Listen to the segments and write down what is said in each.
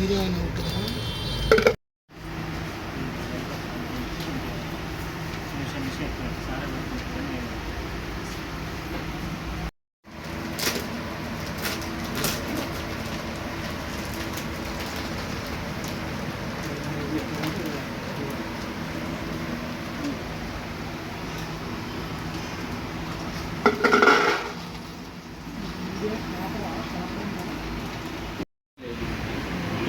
బిర్యానీ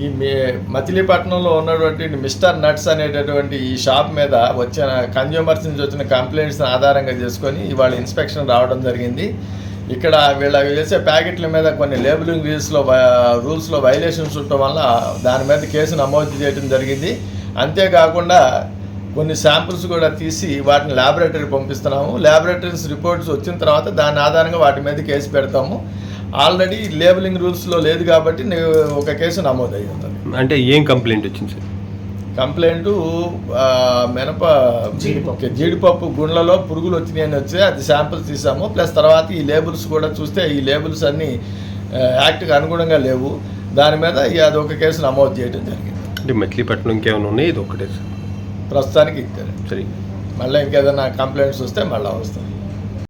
ఈ మే మచిలీపట్నంలో ఉన్నటువంటి మిస్టర్ నట్స్ అనేటటువంటి ఈ షాప్ మీద వచ్చిన కన్జ్యూమర్స్ నుంచి వచ్చిన కంప్లైంట్స్ని ఆధారంగా చేసుకొని ఇవాళ ఇన్స్పెక్షన్ రావడం జరిగింది. ఇక్కడ వీళ్ళ వేసే ప్యాకెట్ల మీద కొన్ని లేబులింగ్ రూల్స్లో రూల్స్లో వైలేషన్స్ ఉండటం వల్ల దాని మీద కేసు నమోదు చేయడం జరిగింది. అంతేకాకుండా కొన్ని శాంపుల్స్ కూడా తీసి వాటిని ల్యాబొరేటరీ పంపిస్తున్నాము. ల్యాబొరేటరీస్ రిపోర్ట్స్ వచ్చిన తర్వాత దాని ఆధారంగా వాటి మీద కేసు పెడతాము. ఆల్రెడీ లేబులింగ్ రూల్స్లో లేదు కాబట్టి ఒక కేసు నమోదయ్యి ఉన్నది అంటే ఏం కంప్లైంట్ వచ్చింది సార్? కంప్లైంట్ మినప జీడిపప్పు. జీడిపప్పు గుండ్లలో పురుగులు వచ్చినాయని వచ్చి అది శాంపిల్స్ తీసాము. ప్లస్ తర్వాత ఈ లేబుల్స్ కూడా చూస్తే ఈ లేబుల్స్ అన్నీ యాక్ట్కి అనుగుణంగా లేవు. దాని మీద ఈ అదొక కేసు నమోదు చేయడం జరిగింది. అంటే మచిలీపట్నం ఇంకేమైనా ఉన్నాయి? ఇది ఒక్కటే సార్. ప్రస్తుతానికి ఇద్దరు సరే. మళ్ళీ ఇంకేదైనా కంప్లైంట్స్ వస్తే మళ్ళీ వస్తాం.